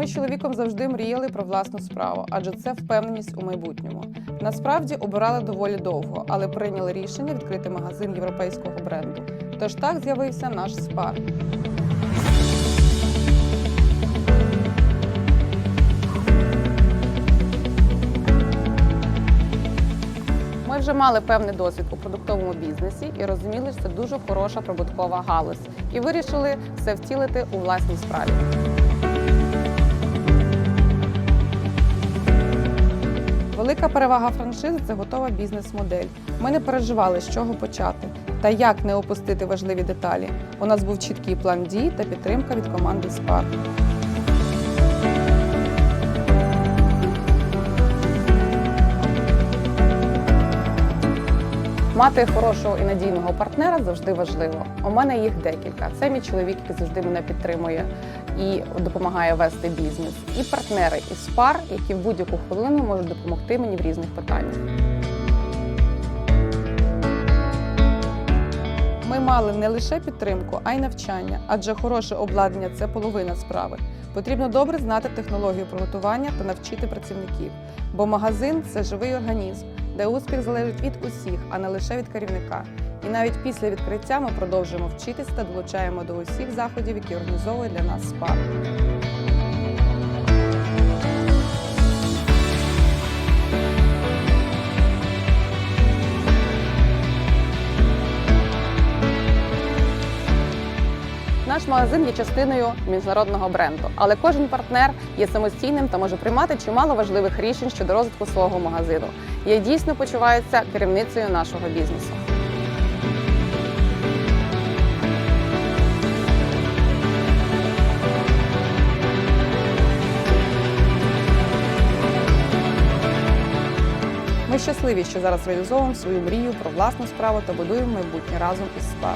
Ми з чоловіком завжди мріяли про власну справу, адже це впевненість у майбутньому. Насправді обирали доволі довго, але прийняли рішення відкрити магазин європейського бренду. Тож так з'явився наш спар. Ми вже мали певний досвід у продуктовому бізнесі і розуміли, що це дуже хороша прибуткова галузь, і вирішили все втілити у власній справі. Велика перевага франшизи це готова бізнес-модель. Ми не переживали, з чого почати та як не опустити важливі деталі. У нас був чіткий план дій та підтримка від команди СПАР. Мати хорошого і надійного партнера завжди важливо. У мене їх декілька. Це мій чоловік, який завжди мене підтримує і допомагає вести бізнес. І партнери із пар, які в будь-яку хвилину можуть допомогти мені в різних питаннях. Ми мали не лише підтримку, а й навчання, адже хороше обладнання це половина справи. Потрібно добре знати технологію приготування та навчити працівників, бо магазин це живий організм, де успіх залежить від усіх, а не лише від керівника. І навіть після відкриття ми продовжуємо вчитись та долучаємо до усіх заходів, які організовує для нас СПА. Наш магазин є частиною міжнародного бренду, але кожен партнер є самостійним та може приймати чимало важливих рішень щодо розвитку свого магазину. Я дійсно почуваюся керівницею нашого бізнесу. Ми щасливі, що зараз реалізовуємо свою мрію про власну справу та будуємо майбутнє разом із СПА.